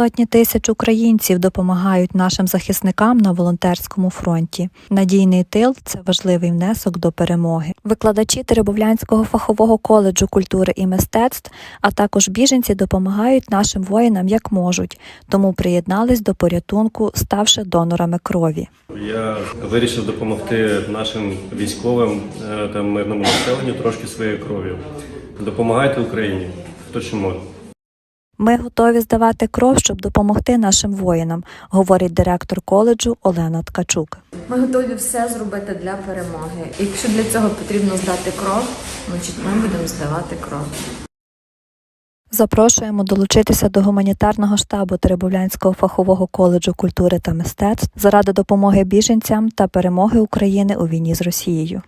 Сотні тисяч українців допомагають нашим захисникам на волонтерському фронті. Надійний тил це важливий внесок до перемоги. Викладачі Теребовлянського фахового коледжу культури і мистецтв, а також біженці допомагають нашим воїнам як можуть, тому приєднались до порятунку, ставши донорами крові. Я вирішив допомогти нашим військовим е, та мирному населенню трошки своєю кров'ю. Допомагайте Україні, хто може. Ми готові здавати кров, щоб допомогти нашим воїнам, говорить директор коледжу Олена Ткачук. Ми готові все зробити для перемоги. Якщо для цього потрібно здати кров, значить ми будемо здавати кров. Запрошуємо долучитися до гуманітарного штабу Теребовлянського фахового коледжу культури та мистецтв заради допомоги біженцям та перемоги України у війні з Росією.